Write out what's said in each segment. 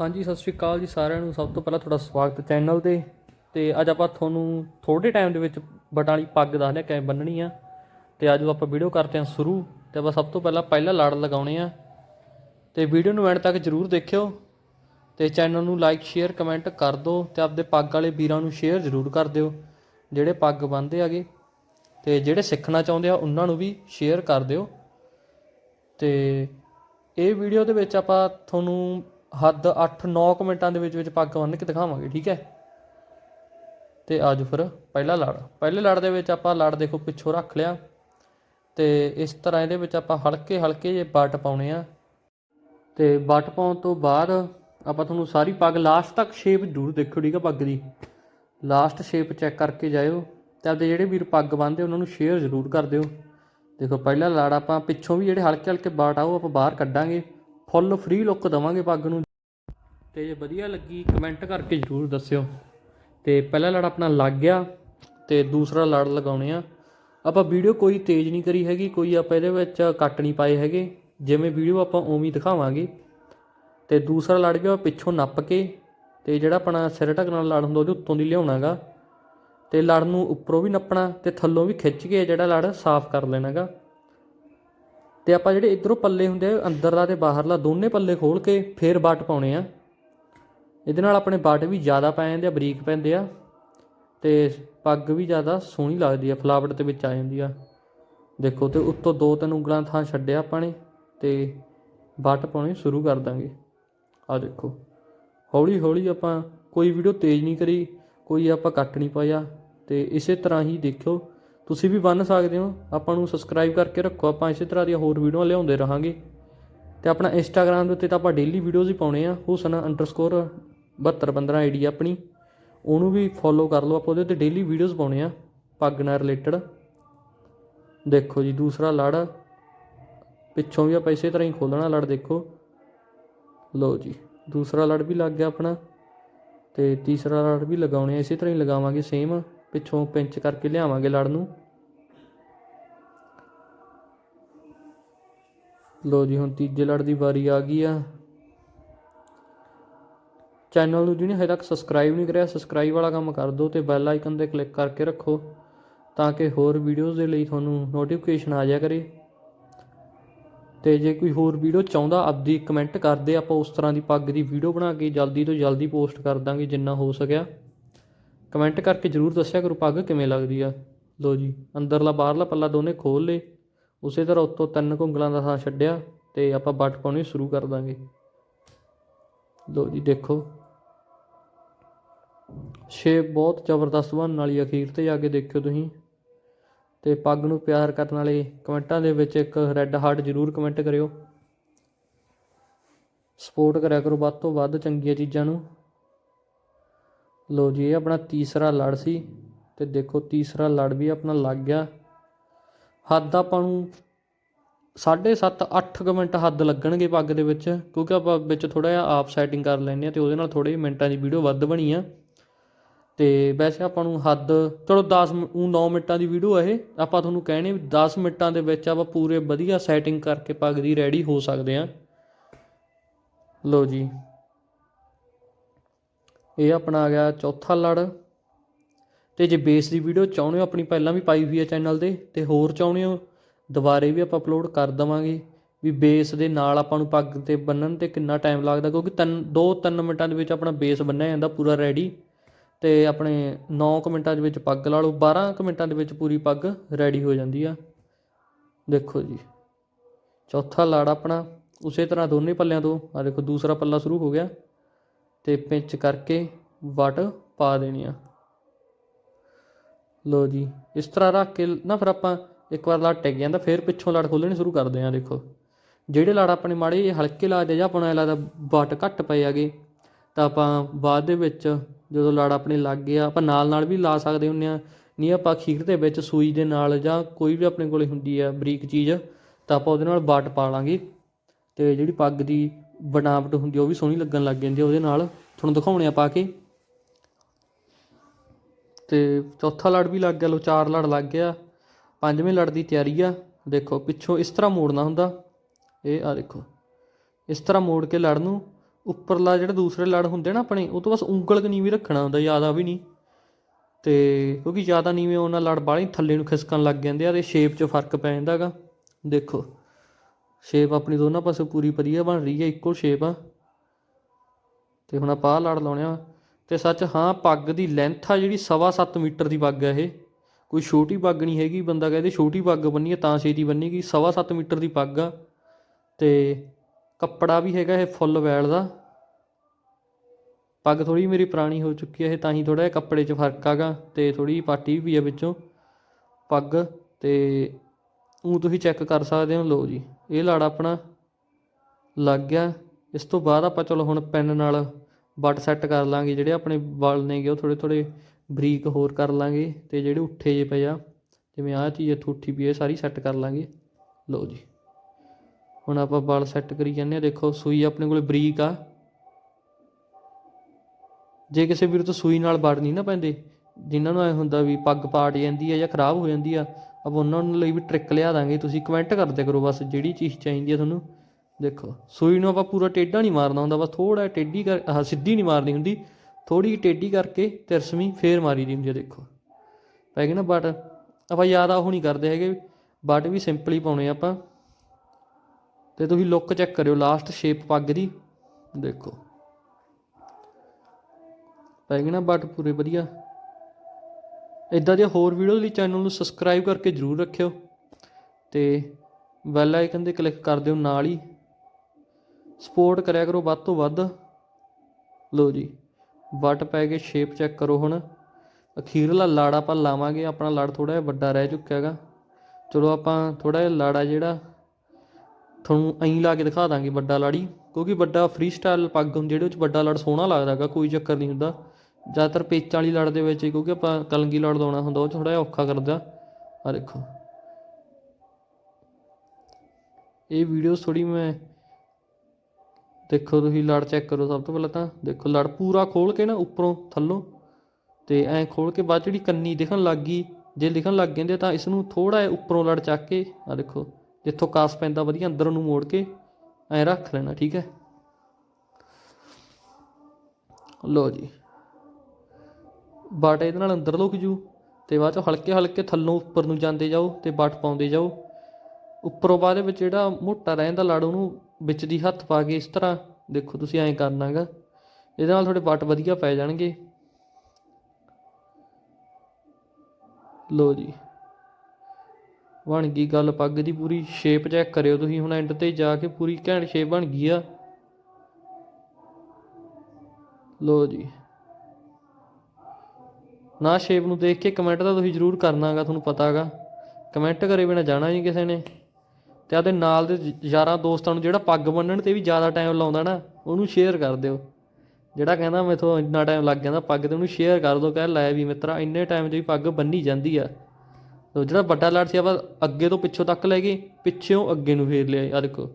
ਹਾਂਜੀ, ਸਤਿ ਸ਼੍ਰੀ ਅਕਾਲ ਜੀ ਸਾਰਿਆਂ ਨੂੰ। ਸਭ ਤੋਂ ਪਹਿਲਾਂ ਤੁਹਾਡਾ ਸਵਾਗਤ ਚੈਨਲ ਤੇ। ਤੇ ਅੱਜ ਆਪਾਂ ਤੁਹਾਨੂੰ ਥੋੜੇ ਟਾਈਮ ਦੇ ਵਿੱਚ ਬਟਾਂ ਵਾਲੀ ਪੱਗ ਦੱਸਦੇ ਹਾਂ ਕਿਵੇਂ ਬੰਨਣੀ ਆ। ਤੇ ਅੱਜ ਆਪਾਂ ਵੀਡੀਓ ਕਰਦੇ ਹਾਂ ਸ਼ੁਰੂ। ਤੇ ਆਪਾਂ ਸਭ ਤੋਂ ਪਹਿਲਾਂ ਪਹਿਲਾ ਲੜ ਲਗਾਉਣੇ ਆ। ਤੇ ਵੀਡੀਓ ਨੂੰ ਐਂਡ ਤੱਕ ਜਰੂਰ ਦੇਖਿਓ। ਤੇ ਚੈਨਲ ਨੂੰ ਲਾਈਕ, ਸ਼ੇਅਰ, ਕਮੈਂਟ ਕਰ ਦਿਓ। ਤੇ ਆਪਦੇ ਪੱਗ ਵਾਲੇ ਵੀਰਾਂ ਨੂੰ ਸ਼ੇਅਰ ਜਰੂਰ ਕਰ ਦਿਓ, ਜਿਹੜੇ ਪੱਗ ਬੰਨਦੇ ਆਗੇ ਤੇ ਜਿਹੜੇ ਸਿੱਖਣਾ ਚਾਹੁੰਦੇ ਆ, ਉਹਨਾਂ ਨੂੰ ਵੀ ਸ਼ੇਅਰ ਕਰ ਦਿਓ। ਤੇ ਇਹ ਵੀਡੀਓ ਦੇ ਵਿੱਚ ਆਪਾਂ ਤੁਹਾਨੂੰ ਹੱਦ 8-9 ਮਿੰਟਾਂ ਦੇ ਵਿੱਚ ਵਿੱਚ ਪੱਗ ਬੰਨ੍ਹ ਕੇ ਦਿਖਾਵਾਂਗੇ, ਠੀਕ ਹੈ? ਤੇ ਅੱਜ ਫਿਰ ਪਹਿਲਾ ਲੜ, ਪਹਿਲੇ ਲੜ ਦੇ ਵਿੱਚ ਆਪਾਂ ਲੜ ਦੇਖੋ ਪਿੱਛੋਂ ਰੱਖ ਲਿਆ। ਤੇ ਇਸ ਤਰ੍ਹਾਂ ਇਹਦੇ ਵਿੱਚ ਆਪਾਂ ਹਲਕੇ ਹਲਕੇ ਜਿਹੇ ਬੱਟ ਪਾਉਣੇ ਆ। ਤੇ ਬੱਟ ਪਾਉਣ ਤੋਂ ਬਾਅਦ ਆਪਾਂ ਤੁਹਾਨੂੰ ਸਾਰੀ ਪੱਗ ਲਾਸਟ ਤੱਕ ਸ਼ੇਪ ਜ਼ਰੂਰ ਦੇਖਿਓ, ਠੀਕ ਹੈ ਪੱਗ ਦੀ। ਲਾਸਟ ਸ਼ੇਪ ਚੈੱਕ ਕਰਕੇ ਜਾਇਓ ਤੇ ਆਪਦੇ ਜਿਹੜੇ ਵੀਰ ਪੱਗ ਬੰਨ੍ਹਦੇ ਉਹਨਾਂ ਨੂੰ ਸ਼ੇਅਰ ਜ਼ਰੂਰ ਕਰ ਦਿਓ। ਦੇਖੋ ਪਹਿਲਾ ਲੜ ਆਪਾਂ ਪਿੱਛੋਂ ਵੀ ਜਿਹੜੇ ਹਲਕੇ ਹਲਕੇ ਬਾਟ ਆ ਉਹ ਆਪਾਂ ਬਾਹਰ ਕੱਢਾਂਗੇ। ਫੁੱਲ ਫ੍ਰੀ ਲੁੱਕ ਦਵਾਂਗੇ ਪੱਗ ਨੂੰ। ਤੇ ਜੇ ਵਧੀਆ ਲੱਗੀ ਕਮੈਂਟ ਕਰਕੇ ਜ਼ਰੂਰ ਦੱਸਿਓ। ਤੇ ਪਹਿਲਾ ਲੜ ਆਪਣਾ ਲੱਗ ਗਿਆ, ਤੇ ਦੂਸਰਾ ਲੜ ਲਗਾਉਣੇ ਆ। ਆਪਾਂ ਵੀਡੀਓ ਕੋਈ ਤੇਜ਼ ਨਹੀਂ ਕਰੀ ਹੈਗੀ, ਕੋਈ ਆਪਾਂ ਇਹਦੇ ਵਿੱਚ ਕੱਟ ਨਹੀਂ ਪਾਏ ਹੈਗੇ। ਜਿਵੇਂ ਵੀਡੀਓ ਆਪਾਂ ਉਵੇਂ ਦਿਖਾਵਾਂਗੇ। ਤੇ ਦੂਸਰਾ ਲੜ ਵੀ ਆਪਾਂ ਪਿੱਛੋਂ ਨੱਪ ਕੇ, ਤੇ ਜਿਹੜਾ ਆਪਣਾ ਸਿਰ ਢੱਕਣ ਨਾਲ ਲੜ ਹੁੰਦਾ, ਉਹਦੇ ਉੱਤੋਂ ਦੀ ਲਿਆਉਣਾਗਾ। ਤੇ ਲੜ ਨੂੰ ਉੱਪਰੋਂ ਵੀ ਨੱਪਣਾ, ਤੇ ਥੱਲੋਂ ਵੀ ਖਿੱਚ ਕੇ ਜਿਹੜਾ ਲੜ ਸਾਫ਼ ਕਰ ਲੈਣਾਗਾ। ਤੇ ਆਪਾਂ ਜਿਹੜੇ ਇਧਰੋਂ ਪੱਲੇ ਹੁੰਦੇ ਆ, ਅੰਦਰ ਦਾ ਤੇ ਬਾਹਰਲਾ ਦੋਨੇ ਪੱਲੇ ਖੋਲ ਕੇ ਫੇਰ ਬੱਟ ਪਾਉਣੇ ਆ। ਇਹਦੇ ਨਾਲ ਆਪਣੇ ਬੱਟ ਵੀ ਜ਼ਿਆਦਾ ਪੈ ਜਾਂਦੇ ਆ, ਬਰੀਕ ਪੈਂਦੇ ਆ ਤੇ ਪੱਗ ਵੀ ਜ਼ਿਆਦਾ ਸੋਹਣੀ ਲੱਗਦੀ ਆ, ਫਲਾਵਟ ਦੇ ਵਿੱਚ ਆ ਜਾਂਦੀ ਆ। ਦੇਖੋ ਤੇ ਉੱਤੋਂ ਦੋ ਤਿੰਨ ਉਂਗਲਾਂ ਥਾਂ ਛੱਡਿਆ ਆਪਾਂ ਨੇ ਤੇ ਬੱਟ ਪਾਉਣੀ ਸ਼ੁਰੂ ਕਰ ਦਾਂਗੇ। ਆ ਦੇਖੋ ਹੌਲੀ ਹੌਲੀ ਆਪਾਂ ਕੋਈ ਵੀਡੀਓ ਤੇਜ਼ ਨਹੀਂ ਕਰੀ, ਕੋਈ ਆਪਾਂ ਕੱਟ ਨਹੀਂ ਪਾਇਆ ਤੇ ਇਸੇ ਤਰ੍ਹਾਂ ਹੀ ਦੇਖਿਓ ਤੁਸੀਂ ਵੀ ਬੰਨ ਸਕਦੇ ਹੋ। ਆਪਾਂ ਨੂੰ ਸਬਸਕ੍ਰਾਈਬ ਕਰਕੇ ਰੱਖੋ। ਆਪਾਂ ਇਸੇ ਤਰ੍ਹਾਂ ਦੀਆਂ ਹੋਰ ਵੀਡੀਓਆਂ ਲਿਆਉਂਦੇ ਰਹਾਂਗੇ। ਤੇ ਆਪਣਾ ਇੰਸਟਾਗ੍ਰam ਦੇ ਉੱਤੇ ਤਾਂ ਆਪਾਂ ਡੇਲੀ ਵੀਡੀਓਜ਼ ਹੀ ਪਾਉਣੇ ਆ। ਹੁਸਨ ਅੰਡਰਸਕੋਰ 7215 ਆਈਡੀ ਆਪਣੀ। ਉਹਨੂੰ ਵੀ ਫੋਲੋ ਕਰ ਲਓ। ਆਪਾਂ ਉਹਦੇ ਉੱਤੇ ਡੇਲੀ ਵੀਡੀਓਜ਼ ਪਾਉਣੇ ਆ। ਪੱਗ ਨਾਲ ਰਿਲੇਟਡ ਦੇਖੋ ਜੀ, ਦੂਸਰਾ ਲੜ। ਪਿੱਛੋਂ ਵੀ ਆਪਾਂ ਇਸੇ ਤਰ੍ਹਾਂ ਹੀ ਖੋਲਣਾ ਲੜ, ਦੇਖੋ। ਲਓ ਜੀ, ਦੂਸਰਾ ਲੜ ਵੀ ਲੱਗ ਗਿਆ ਆਪਣਾ। ਤੇ ਤੀਸਰਾ ਲੜ ਵੀ ਲਗਾਉਣੇ ਆ। ਇਸੇ ਤਰ੍ਹਾਂ ਹੀ ਲਗਾਵਾਂਗੇ ਸੇਮ ਪਿੱਛੋਂ ਪਿੰਚ ਕਰਕੇ ਲਿਆਵਾਂਗੇ ਲੜ ਨੂੰ। ਲੋ ਜੀ, ਹੁਣ ਤੀਜੇ ਲੜ ਦੀ ਵਾਰੀ ਆ ਗਈ ਆ। ਚੈਨਲ ਨੂੰ ਜਿਹਨੇ ਹਜੇ ਤੱਕ ਸਬਸਕ੍ਰਾਈਬ ਨਹੀਂ ਕਰਿਆ ਸਬਸਕ੍ਰਾਈਬ ਵਾਲਾ ਕੰਮ ਕਰ ਦਿਓ ਤੇ ਬੈਲ ਆਈਕਨ ਤੇ ਕਲਿੱਕ ਕਰਕੇ ਰੱਖੋ ਤਾਂ ਕਿ ਹੋਰ ਵੀਡੀਓਜ਼ ਦੇ ਲਈ ਤੁਹਾਨੂੰ ਨੋਟੀਫਿਕੇਸ਼ਨ ਆ ਜਾਇਆ ਕਰੇ। ਤੇ ਜੇ ਕੋਈ ਹੋਰ ਵੀਡੀਓ ਚਾਹੁੰਦਾ, ਆਪਦੀ ਕਮੈਂਟ ਕਰਦੇ, ਆਪਾਂ ਉਸ ਤਰ੍ਹਾਂ ਦੀ ਪੱਗ ਦੀ ਵੀਡੀਓ ਬਣਾ ਕੇ ਜਲਦੀ ਤੋਂ ਜਲਦੀ ਪੋਸਟ ਕਰ ਦਾਂਗੇ ਜਿੰਨਾ ਹੋ ਸਕਿਆ। ਕਮੈਂਟ ਕਰਕੇ ਜਰੂਰ ਦੱਸਿਆ ਕਰੋ, ਪੱਗ ਕਿਵੇਂ ਲੱਗਦੀ ਆ। ਲੋ ਜੀ, ਅੰਦਰਲਾ ਬਾਹਰਲਾ ਪੱਲਾ ਦੋਨੇ ਖੋਲ ਲੇ ਉਸੇ ਤਰ੍ਹਾਂ ਉੱਤੋਂ ਤਿੰਨ ਘੁੰਗਲਾਂ ਦਾ ਥਾਂ ਛੱਡਿਆ ਤੇ ਆਪਾਂ ਬੱਟ ਪਾਉਣੀ ਸ਼ੁਰੂ ਕਰ ਦਾਂਗੇ। ਲੋ ਜੀ, ਦੇਖੋ। ਸ਼ੇਪ ਬਹੁਤ ਜ਼ਬਰਦਸਤ ਬਣਨ ਵਾਲੀ ਅਖੀਰ ਤੇ ਜਾ ਕੇ ਦੇਖਿਓ ਤੁਸੀਂ। ਤੇ ਪੱਗ ਨੂੰ ਪਿਆਰ ਕਰਨ ਵਾਲੇ ਕਮੈਂਟਾਂ ਦੇ ਵਿੱਚ ਇੱਕ ਰੈੱਡ ਹਾਰਟ ਜ਼ਰੂਰ ਕਮੈਂਟ ਕਰਿਓ। ਸਪੋਰਟ ਕਰਿਆ ਕਰੋ ਵੱਧ ਤੋਂ ਵੱਧ ਚੰਗੀਆਂ ਚੀਜ਼ਾਂ ਨੂੰ। ਲਓ ਜੀ, ਇਹ ਆਪਣਾ ਤੀਸਰਾ ਲੜ ਸੀ ਤੇ ਦੇਖੋ ਤੀਸਰਾ ਲੜ ਵੀ ਆਪਣਾ ਲੱਗ ਗਿਆ। ਹੱਦ ਆਪਾਂ ਨੂੰ 7.5 8 ਮਿੰਟ ਹੱਦ ਲੱਗਣਗੇ ਪੱਗ ਦੇ ਵਿੱਚ, ਕਿਉਂਕਿ ਆਪਾਂ ਵਿੱਚ ਥੋੜਾ ਜਿਹਾ ਆਪ ਸੈਟਿੰਗ ਕਰ ਲੈਂਦੇ ਆ ਤੇ ਉਹਦੇ ਨਾਲ ਥੋੜੇ ਜਿਹੇ ਮਿੰਟਾਂ ਦੀ ਵੀਡੀਓ ਵੱਧ ਬਣੀ ਆ। ਤੇ ਵੈਸੇ ਆਪਾਂ ਨੂੰ ਹੱਦ, ਚਲੋ 10 ਉਹ 9 ਮਿੰਟਾਂ ਦੀ ਵੀਡੀਓ ਆ ਇਹ, ਆਪਾਂ ਤੁਹਾਨੂੰ ਕਹਿਣੇ ਵੀ 10 ਮਿੰਟਾਂ ਦੇ ਵਿੱਚ ਆਪਾਂ ਪੂਰੇ ਵਧੀਆ ਸੈਟਿੰਗ ਕਰਕੇ ਪੱਗ ਦੀ ਰੈਡੀ ਹੋ ਸਕਦੇ ਆ ਲਓ ਜੀ। ਇਹ ਆਪਣਾ ਆ ਗਿਆ ਚੌਥਾ ਲੜ। ਤੇ ਜੇ ਬੇਸ ਦੀ ਵੀਡੀਓ ਚਾਹੁੰਦੇ ਹੋ, ਆਪਣੀ ਪਹਿਲਾਂ ਵੀ ਪਾਈ ਹੋਈ ਹੈ ਚੈਨਲ ਤੇ ਤੇ ਹੋਰ ਚਾਹੁੰਦੇ ਹੋ, ਦੁਬਾਰੇ ਵੀ ਆਪਾਂ ਅਪਲੋਡ ਕਰ ਦਵਾਂਗੇ। ਵੀ ਬੇਸ ਦੇ ਨਾਲ ਆਪਾਂ ਨੂੰ ਪੱਗ ਤੇ ਬੰਨਣ ਤੇ ਕਿੰਨਾ ਟਾਈਮ ਲੱਗਦਾ, ਕਿਉਂਕਿ ਤਿੰਨ 2-3 ਮਿੰਟਾਂ ਦੇ ਵਿੱਚ ਆਪਣਾ ਬੇਸ ਬੰਨਿਆ ਜਾਂਦਾ ਪੂਰਾ ਰੈਡੀ ਤੇ ਆਪਣੇ 9 ਮਿੰਟਾਂ ਦੇ ਵਿੱਚ ਪੱਗ ਲਾ ਲਓ 12 ਮਿੰਟਾਂ ਦੇ ਵਿੱਚ ਪੂਰੀ ਪੱਗ ਰੈਡੀ ਹੋ ਜਾਂਦੀ ਆ। ਦੇਖੋ ਜੀ, ਚੌਥਾ ਲੜ ਆਪਣਾ, ਉਸੇ ਤਰ੍ਹਾਂ ਦੋਨੇ ਪੱਲਿਆਂ ਤੋਂ ਆ ਦੇਖੋ ਦੂਸਰਾ ਪੱਲਾ ਸ਼ੁਰੂ ਹੋ ਗਿਆ। ਅਤੇ ਪਿੰਚ ਕਰਕੇ ਵੱਟ ਪਾ ਦੇਣੀ ਆ। ਲੋ ਜੀ, ਇਸ ਤਰ੍ਹਾਂ ਰੱਖ ਕੇ ਨਾ ਫਿਰ ਆਪਾਂ ਇੱਕ ਵਾਰ ਲੜ ਟਿਕ ਜਾਂਦਾ, ਫਿਰ ਪਿੱਛੋਂ ਲੜ ਖੋਲਣੀ ਸ਼ੁਰੂ ਕਰਦੇ ਆ ਦੇਖੋ। ਜਿਹੜੇ ਲੜ ਆਪਣੇ ਮਾੜੇ ਜਿਹੇ ਹਲਕੇ ਲੱਗਦੇ ਜਾਂ ਆਪਣਾ ਲੱਗਦਾ ਵੱਟ ਘੱਟ ਪਏ ਆਗੇ ਤਾਂ ਆਪਾਂ ਬਾਅਦ ਦੇ ਵਿੱਚ ਜਦੋਂ ਲੜ ਆਪਣੇ ਲੱਗ ਗਿਆ, ਆਪਾਂ ਨਾਲ ਨਾਲ ਵੀ ਲਾ ਸਕਦੇ ਹੁੰਨੇ ਆ ਨਹੀਂ ਆਪਾਂ ਅਖੀਰ ਦੇ ਵਿੱਚ ਸੂਈ ਦੇ ਨਾਲ ਜਾਂ ਕੋਈ ਵੀ ਆਪਣੇ ਕੋਲੇ ਹੁੰਦੀ ਆ ਬਰੀਕ ਚੀਜ਼, ਤਾਂ ਆਪਾਂ ਉਹਦੇ ਨਾਲ ਬਾਟ ਪਾ ਲਾਂਗੇ। ਤੇ ਜਿਹੜੀ ਪੱਗ ਦੀ ਬਣਾਵਟ ਹੁੰਦੀ ਉਹ ਵੀ ਸੋਹਣੀ ਲੱਗਣ ਲੱਗ ਜਾਂਦੀ ਉਹਦੇ ਨਾਲ। ਤੁਹਾਨੂੰ ਦਿਖਾਉਣੇ ਆ ਪਾ ਕੇ। ਤੇ ਚੌਥਾ ਲੜ ਵੀ ਲੱਗ ਗਿਆ ਲੋ ਚਾਰ ਲੜ ਲੱਗ ਗਿਆ। ਪੰਜਵੇਂ ਲੜ ਦੀ ਤਿਆਰੀ ਆ। ਦੇਖੋ, ਪਿੱਛੋਂ ਇਸ ਤਰ੍ਹਾਂ ਮੋੜਨਾ ਹੁੰਦਾ। ਇਹ ਆ ਦੇਖੋ, ਇਸ ਤਰ੍ਹਾਂ ਮੋੜ ਕੇ ਲੜ ਨੂੰ। ਉੱਪਰਲਾ ਜਿਹੜਾ ਦੂਸਰੇ ਲੜ ਹੁੰਦੇ ਨਾ ਆਪਣੇ, ਉਹ ਤੋਂ ਬਸ ਉਂਗਲ ਕੁ ਨੀਵੀਂ ਰੱਖਣਾ ਹੁੰਦਾ, ਜ਼ਿਆਦਾ ਵੀ ਨਹੀਂ। ਤੇ ਕਿਉਂਕਿ ਜ਼ਿਆਦਾ ਨੀਵੇਂ ਉਹਨਾਂ ਲੜ ਬਾਹਲੀ ਥੱਲੇ ਨੂੰ ਖਿਸਕਣ ਲੱਗ ਜਾਂਦੇ ਆ ਤੇ ਸ਼ੇਪ 'ਚ ਫ਼ਰਕ ਪੈ ਜਾਂਦਾ ਗਾ ਦੇਖੋ ਸ਼ੇਪ ਆਪਣੀ ਦੋਨਾਂ ਪਾਸੇ ਪੂਰੀ ਵਧੀਆ ਬਣ ਰਹੀ ਹੈ, ਇੱਕੋ ਸ਼ੇਪ ਆ। ਤੇ ਹੁਣ ਆਪਾਂ ਆਹ ਲੜ ਲਾਉਣੇ ਆ। ਤੇ ਸੱਚ ਹਾਂ, ਪੱਗ ਦੀ ਲੈਂਥ ਆ ਜਿਹੜੀ ਸਵਾ ਸੱਤ ਮੀਟਰ ਦੀ ਪੱਗ ਆ ਇਹ। ਕੋਈ ਛੋਟੀ ਪੱਗ ਨਹੀਂ ਹੈਗੀ, ਬੰਦਾ ਕਹਿੰਦੇ ਛੋਟੀ ਪੱਗ ਬੰਨੀ ਹੈ ਤਾਂ ਛੇਤੀ ਬੰਨੀਗੀ, ਸਵਾ ਸੱਤ ਮੀਟਰ ਦੀ ਪੱਗ ਆ। ਤੇ ਕੱਪੜਾ ਵੀ ਹੈਗਾ ਇਹ ਫੁੱਲ ਵੈਲ ਦਾ। ਪੱਗ ਥੋੜੀ ਮੇਰੀ ਪੁਰਾਣੀ ਹੋ ਚੁੱਕੀ ਹੈ ਇਹ, ਤਾਂ ਹੀ ਥੋੜਾ ਜਿਹਾ ਕੱਪੜੇ 'ਚ ਫ਼ਰਕ ਆਗਾ ਤੇ ਥੋੜੀ ਪਾਟੀ ਵੀ ਆ ਵਿੱਚੋਂ। ਪੱਗ ਤੇ ਉਹ ਤੁਸੀਂ ਚੈੱਕ ਕਰ ਸਕਦੇ ਹੋ, ਲਓ ਜੀ, ਇਹ ਲਾੜਾ ਆਪਣਾ ਲੱਗ ਗਿਆ। ਇਸ ਤੋਂ ਬਾਅਦ ਆਪਾਂ ਚਲੋ ਹੁਣ ਪੈਨ ਨਾਲ ਬੱਟ ਸੈੱਟ ਕਰ ਲਾਂਗੇ, ਜਿਹੜੇ ਆਪਣੇ ਵਾਲ ਨੇਗੇ, ਉਹ ਥੋੜੇ ਥੋੜੇ ਬਰੀਕ ਹੋਰ ਕਰ ਲਾਂਗੇ ਤੇ ਜਿਹੜੇ ਉੱਠੇ ਜੇ ਪਏ ਆ, ਜਿਵੇਂ ਆਹ ਚੀਜ਼ ਇੱਥੋਂ ਉੱਠੀ ਵੀ ਇਹ ਸਾਰੀ ਸੈੱਟ ਕਰ ਲਾਂਗੇ। ਲਓ ਜੀ, ਹੁਣ ਆਪਾਂ ਵਾਲ ਸੈੱਟ ਕਰੀ ਜਾਂਦੇ ਆ ਦੇਖੋ, ਸੂਈ ਆਪਣੇ ਕੋਲੇ ਬਰੀਕ ਆ। ਜੇ ਕਿਸੇ ਵੀਰ ਤੋਂ ਸੂਈ ਨਾਲ ਵੜ ਨਹੀਂ ਨਾ ਪੈਂਦੇ, ਜਿਨ੍ਹਾਂ ਨੂੰ ਐ ਹੁੰਦਾ ਵੀ ਪੱਗ ਪਾਟ ਜਾਂਦੀ ਆ ਜਾਂ ਖਰਾਬ ਹੋ ਜਾਂਦੀ ਆ ਆਪਾਂ ਉਹਨਾਂ ਨੂੰ ਲਈ ਵੀ ਟ੍ਰਿਕ ਲਿਆ ਦਾਂਗੇ ਤੁਸੀਂ ਕਮੈਂਟ ਕਰਦੇ ਕਰੋ ਬਸ ਜਿਹੜੀ ਚੀਜ਼ ਚਾਹੀਦੀ ਹੈ ਤੁਹਾਨੂੰ ਦੇਖੋ ਸੂਈ ਨੂੰ ਆਪਾਂ ਪੂਰਾ ਟੇਢਾ ਨਹੀਂ ਮਾਰਨਾ ਹੁੰਦਾ ਬਸ ਥੋੜਾ ਟੇਢੀ ਕਰ ਆਹ ਸਿੱਧੀ ਨਹੀਂ ਮਾਰਨੀ ਹੁੰਦੀ ਥੋੜੀ ਟੇਢੀ ਕਰਕੇ ਤਿਰਸਵੀਂ ਫੇਰ ਮਾਰੀ ਦੀ ਹੁੰਦੀ ਹੈ ਦੇਖੋ ਪੈ ਗਏ ਨਾ ਬਟ ਆਪਾਂ ਜ਼ਿਆਦਾ ਉਹ ਨਹੀਂ ਕਰਦੇ ਹੈਗੇ ਬਟ ਵੀ ਸਿੰਪਲੀ ਪਾਉਣੇ ਆਪਾਂ ਤੇ ਤੁਸੀਂ ਲੁੱਕ ਚੈੱਕ ਕਰਿਓ ਲਾਸਟ ਸ਼ੇਪ ਪੱਗ ਦੀ ਦੇਖੋ ਪੈ ਗਏ ਨਾ ਬਟ ਪੂਰੇ ਵਧੀਆ ਇਦਾਂ ਦੇ ਹੋਰ ਵੀਡੀਓ ਲਈ ਚੈਨਲ ਨੂੰ ਸਬਸਕ੍ਰਾਈਬ ਕਰਕੇ ਜਰੂਰ ਰੱਖਿਓ ਤੇ ਬੈਲ ਆਈਕਨ ਤੇ ਕਲਿੱਕ ਕਰ ਦਿਓ ਨਾਲ ਹੀ। ਸਪੋਰਟ ਕਰਿਆ ਕਰੋ ਵੱਧ ਤੋਂ ਵੱਧ। ਲਓ ਜੀ, ਵੱਟ ਪੈ ਕੇ ਸ਼ੇਪ ਚੈੱਕ ਕਰੋ ਹੁਣ। ਅਖੀਰਲਾ ਲਾੜ ਆਪਾਂ ਲਾਵਾਂਗੇ, ਆਪਣਾ ਲਾੜ ਥੋੜਾ ਜਿਹਾ ਵੱਡਾ ਰਹਿ ਚੁੱਕਿਆ ਹੈਗਾ। ਚਲੋ ਆਪਾਂ ਥੋੜਾ ਜਿਹਾ ਲਾੜਾ ਜਿਹੜਾ ਤੁਹਾਨੂੰ ਐਂ ਲਾ ਕੇ ਦਿਖਾ ਦਾਂਗੇ ਵੱਡਾ ਲਾੜੀ, ਕਿਉਂਕਿ ਵੱਡਾ ਫ੍ਰੀ ਸਟਾਈਲ ਪੱਗ ਹੁੰਦੀ ਜਿਹੜੇ ਚ ਵੱਡਾ ਲੜ ਸੋਹਣਾ ਲੱਗਦਾ ਹੈਗਾ, ਕੋਈ ਚੱਕਰ ਨਹੀਂ ਹੁੰਦਾ। ਜ਼ਿਆਦਾਤਰ ਪੇਚਾਂ ਵਾਲੀ ਲੜ ਦੇ ਵਿੱਚ ਕਿਉਂਕਿ ਆਪਾਂ ਕਲੰਗੀ ਲੜ ਲਾਉਣਾ ਹੁੰਦਾ, ਉਹ ਥੋੜਾ ਜਿਹਾ ਔਖਾ ਕਰਦਾ ਆ। ਦੇਖੋ। ਇਹ ਵੀਡੀਓ ਥੋੜੀ ਮੈਂ ਦੇਖੋ, ਤੁਸੀਂ ਲੜ ਚੈੱਕ ਕਰੋ ਸਭ ਤੋਂ ਪਹਿਲਾਂ ਤਾਂ। ਦੇਖੋ, ਲੜ ਪੂਰਾ ਖੋਲ ਕੇ ਨਾ ਉੱਪਰੋਂ, ਥੱਲੋਂ। ਤੇ ਐਂ ਖੋਲ ਕੇ ਬਾਅਦ ਜਿਹੜੀ ਕੰਨੀ ਦਿਖਣ ਲੱਗ ਗਈ, ਜੇ ਲਿਖਣ ਲੱਗ ਜਾਂਦੇ ਤਾਂ ਇਸ ਨੂੰ ਥੋੜਾ ਜਿਹਾ ਉੱਪਰੋਂ ਲੜ ਚੱਕ ਕੇ ਆ ਦੇਖੋ, ਜਿੱਥੋਂ ਕਾਸ ਪੈਂਦਾ ਵਧੀਆ ਅੰਦਰ ਨੂੰ ਮੋੜ ਕੇ, ਐਂ ਰੱਖ ਲੈਣਾ, ਠੀਕ ਹੈ। ਲੋ ਜੀ। ਬਾਟ ਇਹਦੇ ਨਾਲ ਅੰਦਰ ਲੁਕ ਜੂ ਤੇ ਬਾਅਦ ਚੋਂ ਹਲਕੇ ਹਲਕੇ ਥੱਲੋਂ ਉੱਪਰ ਨੂੰ ਜਾਂਦੇ ਜਾਓ ਤੇ ਬਾਟ ਪਾਉਂਦੇ ਜਾਓ। ਉੱਪਰੋਂ ਬਾਅਦ ਵਿੱਚ ਜਿਹੜਾ ਮੋਟਾ ਰਹਿੰਦਾ ਲੜ ਉਹਨੂੰ ਵਿੱਚ ਦੀ ਹੱਥ ਪਾ ਕੇ ਇਸ ਤਰ੍ਹਾਂ ਦੇਖੋ ਤੁਸੀਂ ਐਂ ਕਰਨਾਗਾ ਇਹਦੇ ਨਾਲ ਤੁਹਾਡੇ ਬਾਟ ਵਧੀਆ ਪੈ ਜਾਣਗੇ। ਲੋ ਜੀ। ਬਣ ਗਈ ਗੱਲ ਪੱਗ ਦੀ ਪੂਰੀ। ਸ਼ੇਪ ਚੈੱਕ ਕਰਿਓ ਤੁਸੀਂ ਹੁਣ ਐਂਡ ਤੇ ਜਾ ਕੇ ਪੂਰੀ ਘੈਂਟ ਸ਼ੇਪ ਬਣ ਗਈ ਆ। ਲੋ ਜੀ। ਨਾ ਸ਼ੇਪ ਨੂੰ ਦੇਖ ਕੇ ਕਮੈਂਟ ਤਾਂ ਤੁਸੀਂ ਜ਼ਰੂਰ ਕਰਨਾਗਾ, ਤੁਹਾਨੂੰ ਪਤਾ ਹੈਗਾ ਕਮੈਂਟ ਕਰੇ ਬਿਨਾ ਜਾਣਾ ਨਹੀਂ ਕਿਸੇ ਨੇ। ਤੇ ਆਦੇ ਨਾਲ ਦੇ ਯਾਰਾਂ ਦੋਸਤਾਂ ਨੂੰ ਜਿਹੜਾ ਪੱਗ ਬੰਨਣ ਤੇ ਵੀ ਜ਼ਿਆਦਾ ਟਾਈਮ ਲਾਉਂਦਾ ਨਾ, ਉਹਨੂੰ ਸ਼ੇਅਰ ਕਰ ਦਿਓ। ਜਿਹੜਾ ਕਹਿੰਦਾ ਮੈਥੋਂ ਇੰਨਾ ਟਾਈਮ ਲੱਗ ਜਾਂਦਾ ਪੱਗ ਤੇ, ਉਹਨੂੰ ਸ਼ੇਅਰ ਕਰ ਦਿਓ, ਕਹਿ ਲੈ ਵੀ ਮਿੱਤਰਾ, ਇੰਨੇ ਟਾਈਮ 'ਚ ਵੀ ਪੱਗ ਬੰਨੀ ਜਾਂਦੀ ਆ। ਤੇ ਜਿਹੜਾ ਵੱਡਾ ਲੜ ਸੀ, ਆਪਾਂ ਅੱਗੇ ਤੋਂ ਪਿੱਛੋਂ ਤੱਕ ਲੈ ਗਏ, ਪਿੱਛੋਂ ਅੱਗੇ ਨੂੰ ਫੇਰ ਲਿਆ ਆ ਦੇਖੋ।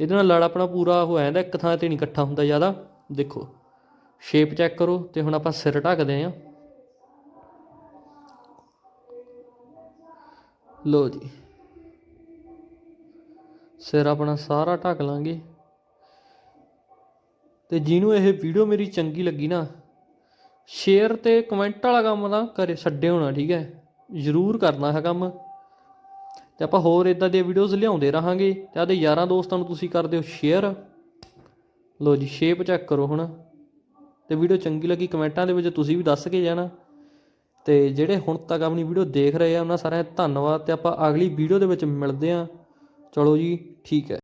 ਇਹਦੇ ਨਾਲ ਲੜ ਆਪਣਾ ਪੂਰਾ ਹੋ ਜਾਂਦਾ, ਇੱਕ ਥਾਂ ਤੇ ਨਹੀਂ ਇਕੱਠਾ ਹੁੰਦਾ ਜ਼ਿਆਦਾ। ਦੇਖੋ ਸ਼ੇਪ ਚੈੱਕ ਕਰੋ, ਤੇ ਹੁਣ ਆਪਾਂ ਸਿਰ ਢੱਕਦੇ ਆਂ। ਲੋ ਜੀ। ਸਿਰ ਆਪਣਾ ਸਾਰਾ ਢੱਕ ਲਾਂਗੇ। ਤੇ ਜਿਹਨੂੰ ਇਹ ਵੀਡੀਓ ਮੇਰੀ ਚੰਗੀ ਲੱਗੀ ਨਾ। ਸ਼ੇਅਰ ਤੇ ਕਮੈਂਟ ਵਾਲਾ ਕੰਮ ਤਾਂ ਕਰੇ, ਛੱਡੇ ਹੋਣਾ, ਠੀਕ ਹੈ? ਜ਼ਰੂਰ ਕਰਨਾ ਹੈ ਕੰਮ। ਤੇ ਆਪਾਂ ਹੋਰ ਇਦਾਂ ਦੀਆਂ ਵੀਡੀਓਜ਼ ਲਿਆਉਂਦੇ ਰਹਾਂਗੇ। ਤੇ ਆਦੇ ਯਾਰਾਂ ਦੋਸਤਾਂ ਨੂੰ ਤੁਸੀਂ ਕਰ ਦਿਓ ਸ਼ੇਅਰ ਲੋ ਜੀ ਸ਼ੇਪ ਚੈੱਕ ਕਰੋ ਹੁਣ। ਤੇ ਵੀਡੀਓ ਚੰਗੀ ਲੱਗੀ ਕਮੈਂਟਾਂ ਦੇ ਵਿੱਚ ਤੁਸੀਂ ਵੀ ਦੱਸ ਕੇ ਜਾਣਾ। ਤੇ ਜਿਹੜੇ ਹੁਣ ਤੱਕ ਆਪਣੀ ਵੀਡੀਓ ਦੇਖ ਰਹੇ ਆ, ਉਹਨਾਂ ਸਾਰਿਆਂ ਦਾ ਧੰਨਵਾਦ ਅਤੇ ਆਪਾਂ ਅਗਲੀ ਵੀਡੀਓ ਦੇ ਵਿੱਚ ਮਿਲਦੇ ਹਾਂ। ਚਲੋ ਜੀ, ਠੀਕ ਹੈ।